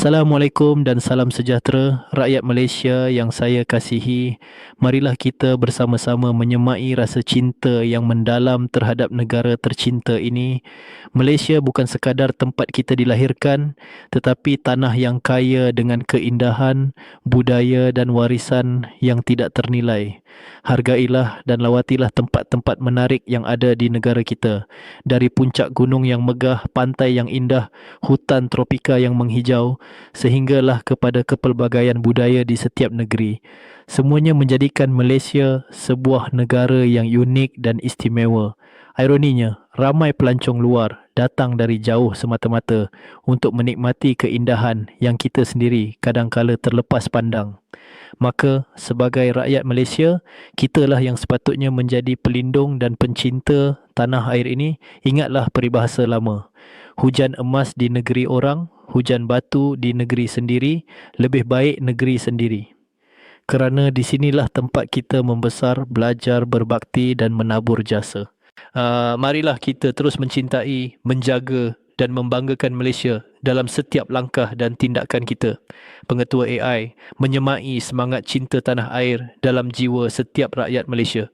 Assalamualaikum dan salam sejahtera rakyat Malaysia yang saya kasihi. Marilah kita bersama-sama menyemai rasa cinta yang mendalam terhadap negara tercinta ini. Malaysia bukan sekadar tempat kita dilahirkan tetapi tanah yang kaya dengan keindahan, budaya dan warisan yang tidak ternilai. Hargailah dan lawatilah tempat-tempat menarik yang ada di negara kita. Dari puncak gunung yang megah, pantai yang indah, hutan tropika yang menghijau, sehinggalah kepada kepelbagaian budaya di setiap negeri. Semuanya menjadikan Malaysia sebuah negara yang unik dan istimewa. Ironinya, ramai pelancong luar datang dari jauh semata-mata untuk menikmati keindahan yang kita sendiri kadangkala terlepas pandang. Maka, sebagai rakyat Malaysia, kitalah yang sepatutnya menjadi pelindung dan pencinta tanah air ini. Ingatlah peribahasa lama. Hujan emas di negeri orang, hujan batu di negeri sendiri, lebih baik negeri sendiri. Kerana di sinilah tempat kita membesar, belajar, berbakti dan menabur jasa. Uh, marilah kita terus mencintai, menjaga dan membanggakan Malaysia dalam setiap langkah dan tindakan kita. Pengetua AI menyemai semangat cinta tanah air dalam jiwa setiap rakyat Malaysia.